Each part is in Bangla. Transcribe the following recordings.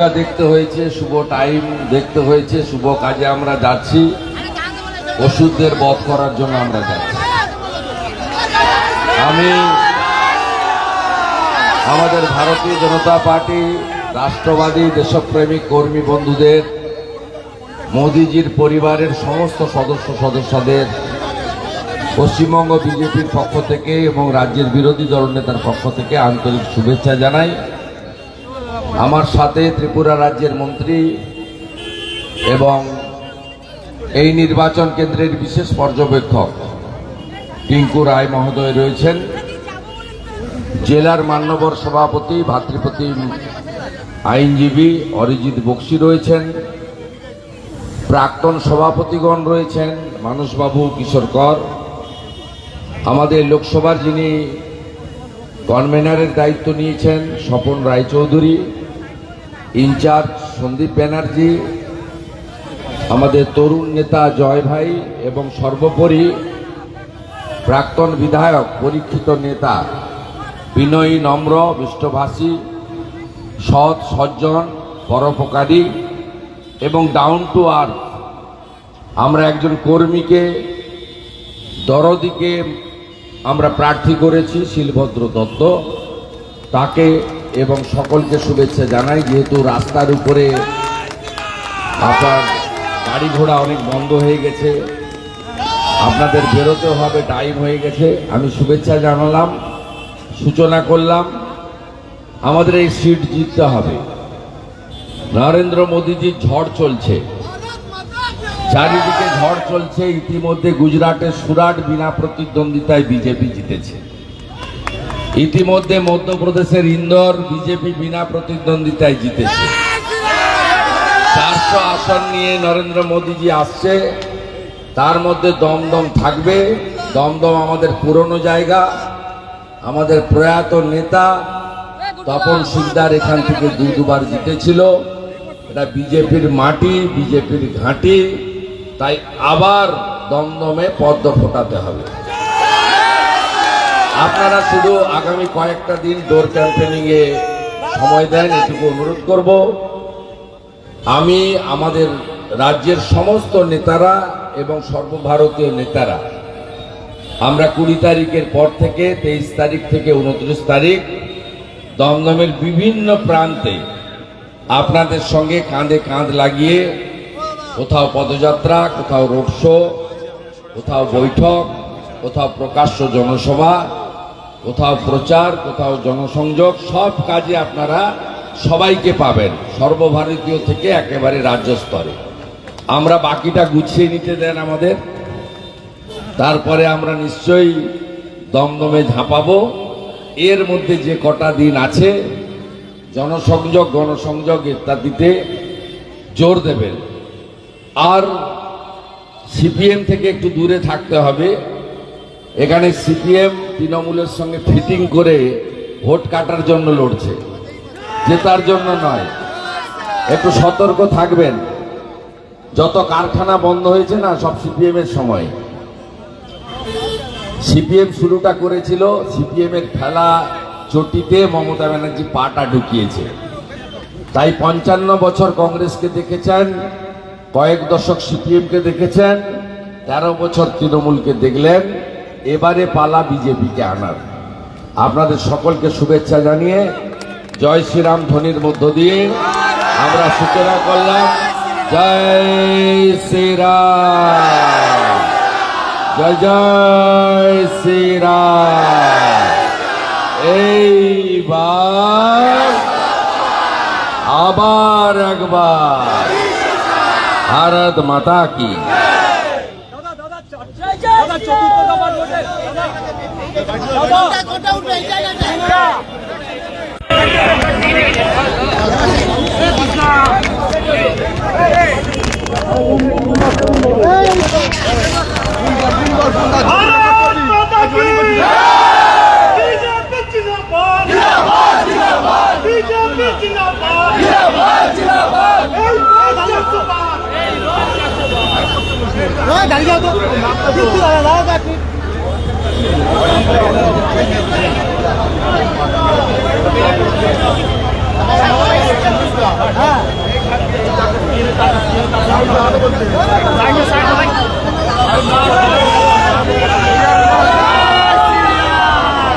দেখতে হয়েছে, শুভ টাইম দেখতে হয়েছে, শুভ কাজে আমরা যাচ্ছি। ওষুধদের বধ করার জন্য আমরা যাচ্ছি। আমি, আমাদের ভারতীয় জনতা পার্টি, রাষ্ট্রবাদী, দেশপ্রেমিক, কর্মী বন্ধুদের, মোদিজির পরিবারের সমস্ত সদস্য সদস্যদের, পশ্চিমবঙ্গ বিজেপির পক্ষ থেকে এবং রাজ্যের বিরোধী দলনেতার পক্ষ থেকে আন্তরিক শুভেচ্ছা জানাই। আমার সাথে ত্রিপুরা রাজ্যের মন্ত্রী এবং এই নির্বাচন কেন্দ্রের বিশেষ পর্যবেক্ষক টিঙ্কু রায় মহোদয় রয়েছেন। জেলার মান্যবর সভাপতি, ভাতৃপতি, আইনজীবী অরিজিৎ বক্সি রয়েছেন। প্রাক্তন সভাপতিগণ রয়েছেন, মানুষবাবু, কিশোর কর। আমাদের লোকসভার যিনি কনভেনারের দায়িত্ব নিয়েছেন, স্বপন রায়চৌধুরী। ইনচার্জ সন্দীপ ব্যানার্জি, আমাদের তরুণ নেতা জয় ভাই এবং সর্বোপরি প্রাক্তন বিধায়ক, পরীক্ষিত নেতা বিনয়ী নম্র বিষ্টভাষী সৎ সজ্জন, পরোপকারী এবং ডাউন টু আর্থ আমরা একজন কর্মীকে, দরদিকে আমরা প্রার্থী করেছি শিলভদ্র দত্ত। তাকে এবং সকলকে শুভেচ্ছা জানাই। যেহেতু রাস্তার উপরে আপনার গাড়ি ঘোড়া অনেক বন্ধ হয়ে গেছে, আপনাদের বেরোতেও হবে টাইম হয়ে গেছে। আমি শুভেচ্ছা জানালাম, সূচনা করলাম, আমাদের এই সিট জিততে হবে। নরেন্দ্র মোদীজির ঝড় চলছে। চারিদিকে ঝড় চলছে, ইতিমধ্যে গুজরাটের সুরাট বিনা প্রতিদ্বন্দ্বিতায় বিজেপি জিতেছে। ইতিমধ্যে মধ্যপ্রদেশের ইন্দোর বিজেপি বিনা প্রতিদ্বন্দ্বিতায় জিতেছে। চারশো আসন নিয়ে নরেন্দ্র মোদীজি আসছে। তার মধ্যে দমদম থাকবে। দমদম আমাদের পুরনো জায়গা, আমাদের প্রয়াত নেতা তপন সিকদার এখান থেকে দু দুবার জিতেছিল। এটা বিজেপির মাটি, বিজেপির ঘাঁটি। তাই আবার দমদমে পদ্ম ফোটাতে হবে। আপনারা শুধু আগামী কয়েকটা দিন ডোর এ সময় দেন, এটুকু অনুরোধ করব। আমি আমাদের রাজ্যের সমস্ত নেতারা এবং সর্বভারতীয় নেতারা, আমরা কুড়ি তারিখের পর থেকে, তেইশ তারিখ থেকে উনত্রিশ তারিখ, দমদমের বিভিন্ন প্রান্তে আপনাদের সঙ্গে কাঁধে কাঁধ লাগিয়ে কোথাও পদযাত্রা, কোথাও রোড শো, কোথাও বৈঠক, কোথাও প্রকাশ্য জনসভা কোথাও প্রচার, কোথাও জনসংযোগ, সব কাজে আপনারা সবাইকে পাবেন, সর্বভারতীয় থেকে একেবারে রাজ্য স্তরে। আমরা বাকিটা গুছিয়ে নিতে দেন আমাদের। তারপরে আমরা নিশ্চয়ই দমদমে ঝাঁপাবো। এর মধ্যে যে কটা দিন আছে, জনসংযোগ, গণসংযোগ ইত্যাদিতে জোর দেবেন। আর সিপিএম থেকে একটু দূরে থাকতে হবে। এখানে সিপিএম তৃণমূলের সঙ্গে ফিটিং করে ভোট কাটার জন্য লড়ছে। জেতার জন্য নয়। একটু সতর্ক থাকবেন। যত কারখানা বন্ধ হয়েছে না, সব সিপিএম এর সময়। সিপিএম শুরুটা করেছিল সিপিএম এর খেলা চটিতে মমতা ব্যানার্জি পাটা ঢুকিয়েছে। তাই পঞ্চান্ন বছর কংগ্রেসকে দেখেছেন, কয়েক দশক সিপিএমকে দেখেছেন, তেরো বছর তৃণমূলকে দেখলেন। এবারে পালা বিজেপিকে আনার। আপনাদের সকলকে শুভেচ্ছা জানিয়ে জয় শ্রীরাম ধ্বনির মধ্য দিয়ে আমরা সূচনা করলাম। জয় শ্রীরাম। জয় জয় শ্রীরাম। এইবার আবার একবার। ভারত মাতা কি দাদা দাদা দাদা চতুর্থ দফার ভোটে দাদা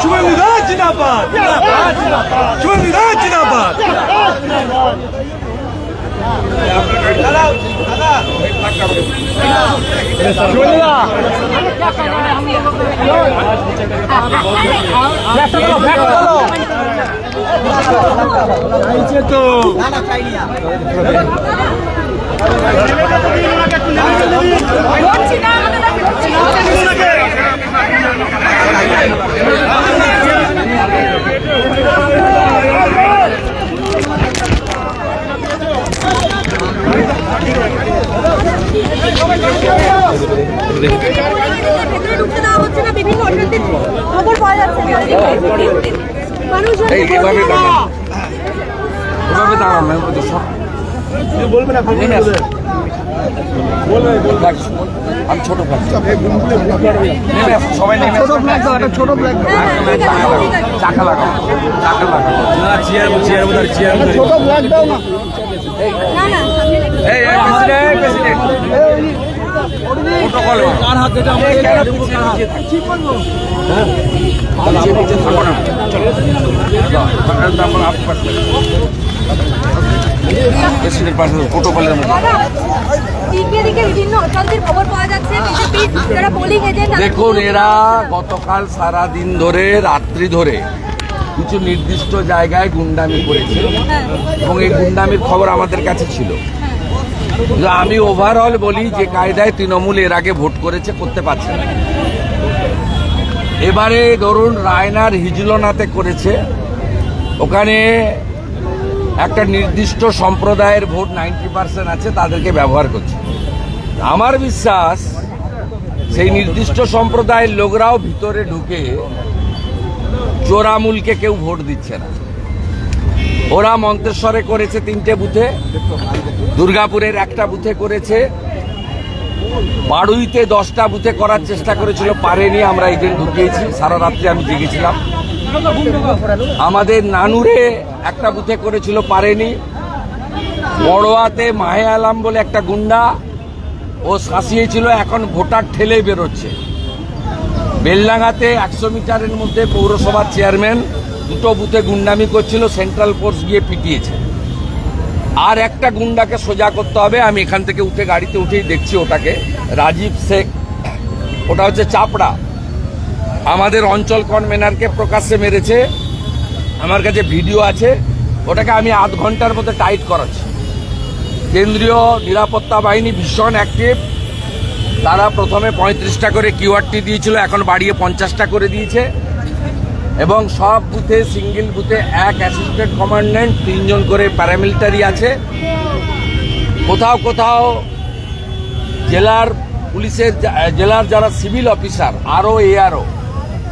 শুভেন্দুদার জিন্দাবাদ শুভেন্দুদার জিন্দাবাদ তো চাইনি না করছি না আমাদের ভেতরে ঢুকতে দেওয়া হচ্ছে না বিভিন্ন অশান্তির খবর পাওয়া যাচ্ছে মানুষ এইভাবে দাঁড়ান। এভাবে দাঁড়ান না, ওদের সব- নেমে আসুন। দেখ, আমি ছোট ফ্ল্যাগ নেমে আসুন, সবাই নেমে আসুন। একদম একদম চাকা লাগাও চাকা লাগাও না না সামনে রেখে এই এই প্রেসিডেন্ট প্রেসিডেন্ট কার হাতে হ্যাঁ চলো যাও, প্রেসিডেন্ট প্রোটোকলের মধ্যে। দেখুন এরা গতকাল সারা দিন ধরে রাত্রি ধরে কিছু নির্দিষ্ট জায়গায় গুন্ডামি করেছে এবং এই গুন্ডামির খবর আমাদের কাছে ছিল। আমি ওভারঅল বলি যে কায়দায় তৃণমূল এর আগে ভোট করেছে করতে পারছে না। এবারে ধরুন রায়নার হিজলনাতে করেছে। ওখানে একটা নির্দিষ্ট সম্প্রদায়ের ভোট নাইনটি পার্সেন্ট আছে, তাদেরকে ব্যবহার করছে। আমার বিশ্বাস, সেই নির্দিষ্ট সম্প্রদায়ের লোকরাও ভিতরে ঢুকে চোরামুলকে কেউ ভোট দিচ্ছে না। ওরা মন্তেশ্বরে করেছে তিনটে বুথে, দুর্গাপুরের একটা বুথে করেছে বাড়ুইতে দশটা বুথে করার চেষ্টা করেছিল, পারেনি, আমরা এই দিন ঢুকিয়েছি, সারা রাত্রি আমি জেগেছিলাম। আমাদের নানুরে একটা বুথে করেছিল পারেনি। বড়োয়াতে মাহে আলাম বলে একটা গুন্ডা, ও শাসিয়েছিল, এখন ভোটার ঠেলে বেরোচ্ছে। বেলডাঙ্গাতে একশো মিটারের মধ্যে পৌরসভার চেয়ারম্যান দুটো বুথে গুন্ডামি করছিল, সেন্ট্রাল ফোর্স গিয়ে পিটিয়েছে। আর একটা গুন্ডাকে সোজা করতে হবে, আমি এখান থেকে উঠে গাড়িতে উঠেই দেখছি ওটাকে, রাজীব শেখ। ওটা হচ্ছে চাপড়া। আমাদের অঞ্চল কনভেনারকে প্রকাশ্যে মেরেছে। আমার কাছে ভিডিও আছে। ওটাকে আমি আধ ঘণ্টার মধ্যে টাইট করাচ্ছি। কেন্দ্রীয় নিরাপত্তা বাহিনী ভীষণ অ্যাক্টিভ তারা প্রথমে পঁয়ত্রিশটা করে কিউআরটি দিয়েছিল, এখন বাড়িয়ে পঞ্চাশটা করে দিয়েছে। এবং সব বুথে সিঙ্গেল বুথে এক অ্যাসিস্ট্যান্ট কমান্ড্যান্ট তিনজন করে প্যারামিলিটারি আছে। কোথাও কোথাও জেলার পুলিশের, জেলার যারা সিভিল অফিসার আরও এআরও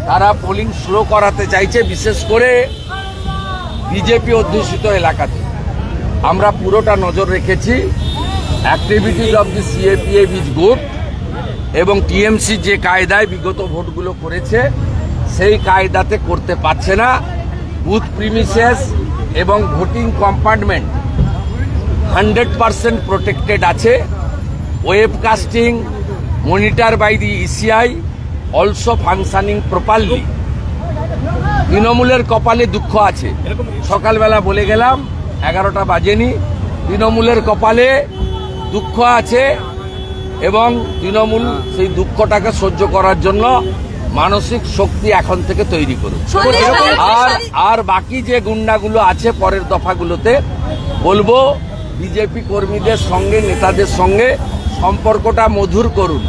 তারা পোলিং স্লো করাতে চাইছে, বিশেষ করে বিজেপি অধ্যুষিত এলাকাতে। আমরা পুরোটা নজর রেখেছি activities of the CAPF is good এবং টিএমসি যে কায়দায় বিগত ভোটগুলো করেছে, সেই কায়দাতে করতে পারছে না। বুথ প্রিমিসেস এবং voting compartment hundred percent protected আছে। Webcasting monitor by the ECI also functioning properly তৃণমূলের কপালে দুঃখ আছে। সকালবেলা বলে গেলাম এগারোটা বাজেনি। তৃণমূলের কপালে দুঃখ আছে এবং তৃণমূল সেই দুঃখটাকে সহ্য করার জন্য মানসিক শক্তি এখন থেকে তৈরি করুন আর আর বাকি যে গুন্ডাগুলো আছে পরের দফাগুলোতে বলব বিজেপি কর্মীদের সঙ্গে নেতাদের সঙ্গে সম্পর্কটা মধুর করুন।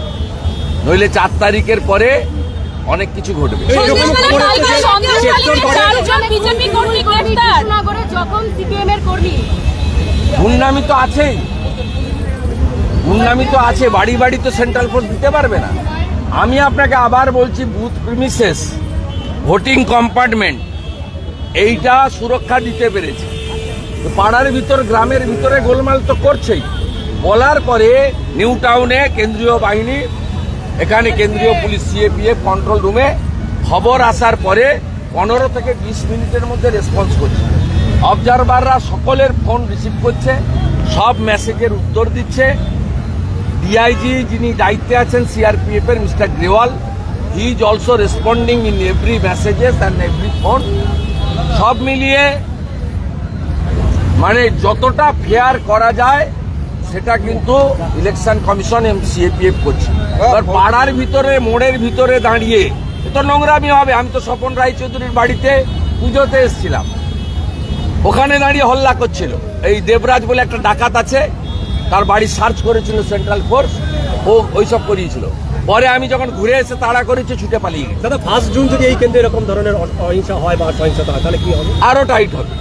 নইলে চার তারিখের পরে অনেক কিছু ঘটবে। গুন্ডামি তো আছেই। গুন্ডামি তো আছে বাড়ি বাড়ি তো সেন্ট্রাল ফোর্স দিতে পারবে না। আমি আপনাকে আবার বলছি বুথ প্রিমিসেস ভোটিং কম্পার্টমেন্ট এইটা সুরক্ষা দিতে পেরেছে। তো পাড়ার ভিতর গ্রামের ভিতরে গোলমাল তো করছেই। বলার পরে নিউ টাউনে কেন্দ্রীয় বাহিনী এখানে কেন্দ্রীয় পুলিশ সিএপিএফ কন্ট্রোল রুমে খবর আসার পরে পনেরো থেকে বিশ মিনিটের মধ্যে রেসপন্স করছে। অবজারভাররা সকলের ফোন রিসিভ করছে, সব মেসেজের উত্তর দিচ্ছে। ডিআইজি যিনি দায়িত্বে আছেন সিআরপিএফ এর mister Grewal he is also responding in every messages and every phone সব মিলিয়ে মানে যতটা ফেয়ার করা যায় সেটা কিন্তু ইলেকশন কমিশন সিএপিএফ করছে। এবার পাড়ার ভিতরে মোড়ের ভিতরে দাঁড়িয়ে তো নোংরামি হবে। আমি তো স্বপন রায়চৌধুরীর বাড়িতে পুজোতে এসেছিলাম। ওখানে দাঁড়িয়ে হল্লা করছিল। এই দেবরাজ বলে একটা ডাকাত আছে তার বাড়ি সার্চ করেছিল সেন্ট্রাল ফোর্স। ও ওইসব করিয়েছিল। পরে আমি যখন ঘুরে এসে তাড়া করেছি ছুটে পালিয়ে গেছে। দাদা ফার্স্ট জুন যদি এই কেন্দ্রে এরকম ধরনের অহিংসা হয় বা সহিংসতা হয় তাহলে কি হবে? আরও টাইট হবে।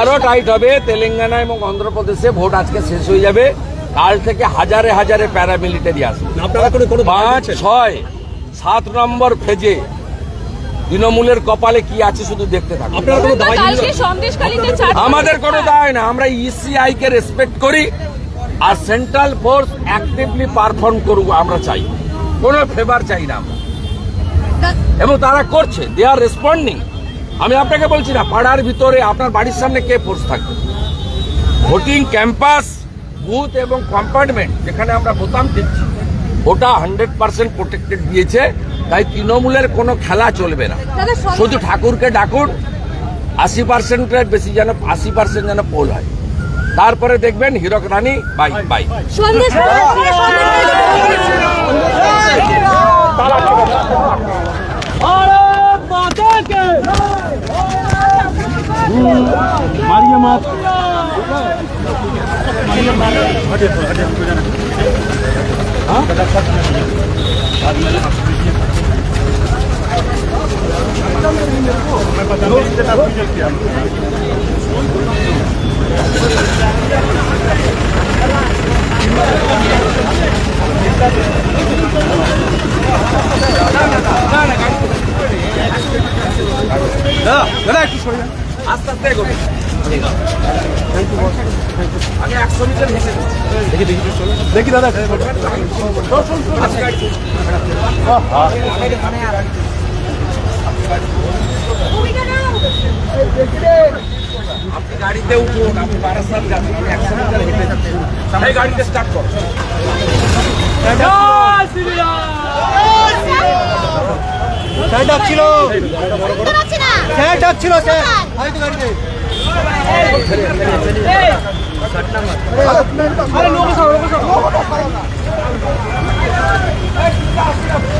আরও টাইট হবে তেলেঙ্গানা এবং অন্ধ্রপ্রদেশে ভোট আজকে শেষ হয়ে যাবে। কাল থেকে হাজারে হাজারে প্যারামিলিটারি আসবে। আপনারা কোনো কোনো বাধা পাঁচ ছয় সাত নম্বর ফেজে তৃণমূলের কপালে কি আছে শুধু দেখতে থাকুন। আপনারা কোনো শুভেন্দু দায় আমাদের কোনো না আমরা ইসিআই কে রেসপেক্ট করি আর সেন্ট্রাল ফোর্স অ্যাক্টিভলি পারফর্ম করুক আমরা চাই। কোনো ফেভার চাই না আমরা। এবং তারা করছে দে আর রেসপন্ডিং আমি আপনাকে বলছি না পাড়ার ভিতরে আপনার বাড়ির সামনে কে ফোর্স থাকবে? ভোটিং ক্যাম্পাস বুথ এবং কম্পার্টমেন্ট যেখানে আমরা বোতাম দিচ্ছি ওটা হান্ড্রেড পার্সেন্ট প্রোটেক্টেড দিয়েছে তাই তৃণমূলের কোনো খেলা চলবে না। শুধু ঠাকুরকে ডাকুন আশি পার্সেন্টের বেশি যেন আশি পার্সেন্ট যেন পোল হয়। তারপরে দেখবেন হীরক রানী বাই বাই থেকে সন্দেশখালী আস্তে আস্তে এগোবে আগে একশো মিটার হেঁটে দিচ্ছি। দেখি দাদা। আপনি গাড়িতে উঠুন আপনি বারাসাত যাচ্ছেন আমি একশো মিটার হেঁটে যাচ্ছি গাড়িতে স্টার্ট করো স্যার ডাকছিল। স্যার ডাকছিল স্যার হয়তো গাড়িতে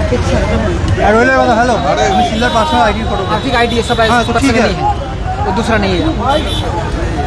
रोले वाला हेलो मैं सिल्लर पास में आईडी फोटो आर्थिक आईडी है सब हाँ, तो पर्सनल ठीक है। नहीं है वो दूसरा नहीं है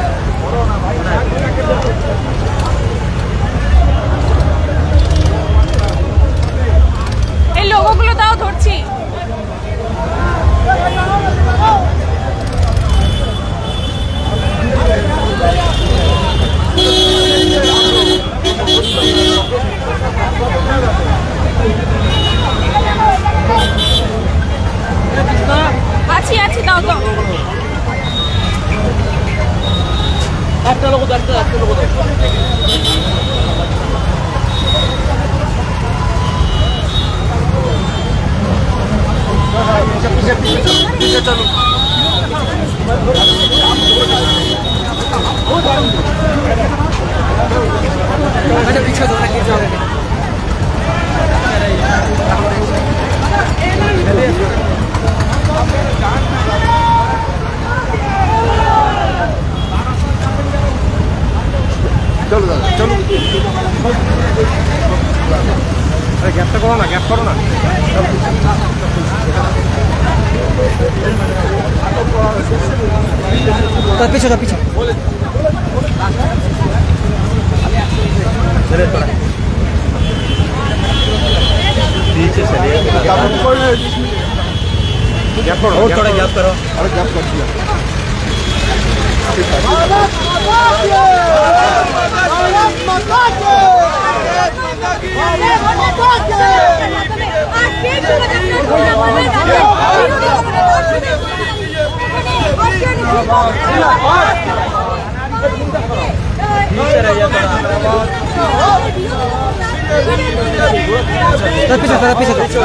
গ্যাপটা করো না গ্যাপ করো না तो पीछे तो पीछे গ্যাপ করো और थोड़ा गैप करो पीछे तो पीछे পিছিয়ে পিছিয়ে